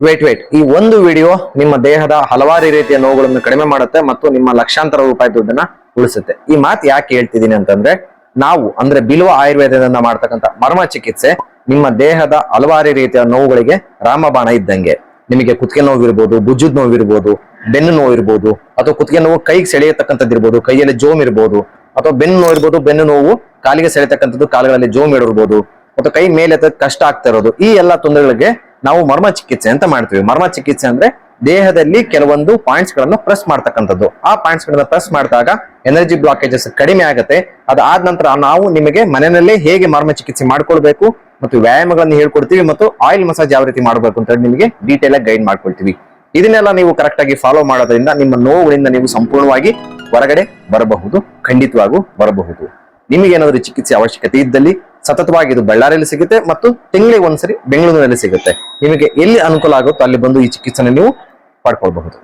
Wait wait ಈ ಒಂದು video ನಿಮ್ಮ ದೇಹದ ಹಲವಾರು ರೀತಿಯ ನೋವುಗಳನ್ನು ಕಡಿಮೆ ಮಾಡುತ್ತೆ ಮತ್ತು ನಿಮ್ಮ ಲಕ್ಷಾಂತರ ರೂಪಾಯಿ ದುಡ್ಡನ್ನ ಉಳಿಸುತ್ತೆ. ಈ ಮಾತು ಯಾಕೆ ಹೇಳ್ತಿದ್ದೀನಿ ಅಂತಂದ್ರೆ, ನಾವು ಅಂದ್ರೆ ಬಿಲ್ವ ಆಯುರ್ವೇದದಿಂದ ಮಾಡ್ತಕ್ಕಂಥ ಮರ್ಮ ಚಿಕಿತ್ಸೆ ನಿಮ್ಮ ದೇಹದ ಹಲವಾರು ರೀತಿಯ ನೋವುಗಳಿಗೆ ರಾಮಬಾಣ ಇದ್ದಂಗೆ. ನಿಮಗೆ ಕುತ್ತಿಗೆ ನೋವಿರ್ಬೋದು, ಭುಜದ ನೋವು ಇರ್ಬೋದು ಬೆನ್ನು ನೋವು ಇರ್ಬೋದು ಅಥವಾ ಕುತ್ತಿಗೆ ನೋವು ಕೈಗೆ ಸೆಳೆಯತಕ್ಕಂಥದ್ದು ಇರ್ಬೋದು, ಕೈಯಲ್ಲಿ ಜೋಮ್ ಇರ್ಬೋದು, ಅಥವಾ ಬೆನ್ನು ನೋವು ಇರ್ಬೋದು ಬೆನ್ನು ನೋವು ಕಾಲಿಗೆ ಸೆಳೆತಕ್ಕಂಥದ್ದು ಕಾಲುಗಳಲ್ಲಿ ಜೋಮ್ ಇಡಿರ್ಬೋದು ಮತ್ತು ಕೈ ಮೇಲೆ ಕಷ್ಟ ಆಗ್ತಾ ಇರೋದು, ಈ ಎಲ್ಲಾ ತೊಂದರೆಗಳಿಗೆ ನಾವು ಮರ್ಮ ಚಿಕಿತ್ಸೆ ಅಂತ ಮಾಡ್ತೀವಿ. ಮರ್ಮ ಚಿಕಿತ್ಸೆ ಅಂದ್ರೆ ದೇಹದಲ್ಲಿ ಕೆಲವೊಂದು ಪಾಯಿಂಟ್ಸ್ಗಳನ್ನು ಪ್ರೆಸ್ ಮಾಡ್ತಕ್ಕಂಥದ್ದು. ಆ ಪಾಯಿಂಟ್ಸ್ ಗಳನ್ನ ಪ್ರೆಸ್ ಮಾಡಿದಾಗ ಎನರ್ಜಿ ಬ್ಲಾಕೇಜಸ್ ಕಡಿಮೆ ಆಗುತ್ತೆ. ಅದಾದ ನಂತರ ನಾವು ನಿಮಗೆ ಮನೆಯಲ್ಲೇ ಹೇಗೆ ಮರ್ಮ ಚಿಕಿತ್ಸೆ ಮಾಡ್ಕೊಳ್ಬೇಕು ಮತ್ತು ವ್ಯಾಯಾಮಗಳನ್ನು ಹೇಳ್ಕೊಡ್ತೀವಿ ಮತ್ತು ಆಯಿಲ್ ಮಸಾಜ್ ಯಾವ ರೀತಿ ಮಾಡಬೇಕು ಅಂತ ನಿಮಗೆ ಡೀಟೇಲ್ ಆಗಿ ಗೈಡ್ ಮಾಡ್ಕೊಳ್ತೀವಿ. ಇದನ್ನೆಲ್ಲ ನೀವು ಕರೆಕ್ಟ್ ಆಗಿ ಫಾಲೋ ಮಾಡೋದ್ರಿಂದ ನಿಮ್ಮ ನೋವುಗಳಿಂದ ನೀವು ಸಂಪೂರ್ಣವಾಗಿ ಹೊರಗಡೆ ಬರಬಹುದು, ಖಂಡಿತವಾಗೂ ಬರಬಹುದು. ನಿಮಗೇನಾದರೂ ಚಿಕಿತ್ಸೆ ಅವಶ್ಯಕತೆ ಇದ್ದಲ್ಲಿ ಸತತವಾಗಿ ಇದು ಬಳ್ಳಾರಿಯಲ್ಲಿ ಸಿಗುತ್ತೆ ಮತ್ತು ತಿಂಗಳಿಗೆ ಒಂದ್ಸರಿ ಬೆಂಗಳೂರಿನಲ್ಲಿ ಸಿಗುತ್ತೆ. ನಿಮಗೆ ಎಲ್ಲಿ ಅನುಕೂಲ ಆಗುತ್ತೋ ಅಲ್ಲಿ ಬಂದು ಈ ಚಿಕಿತ್ಸೆ ನೀವು ಪಡ್ಕೊಳ್ಬಹುದು.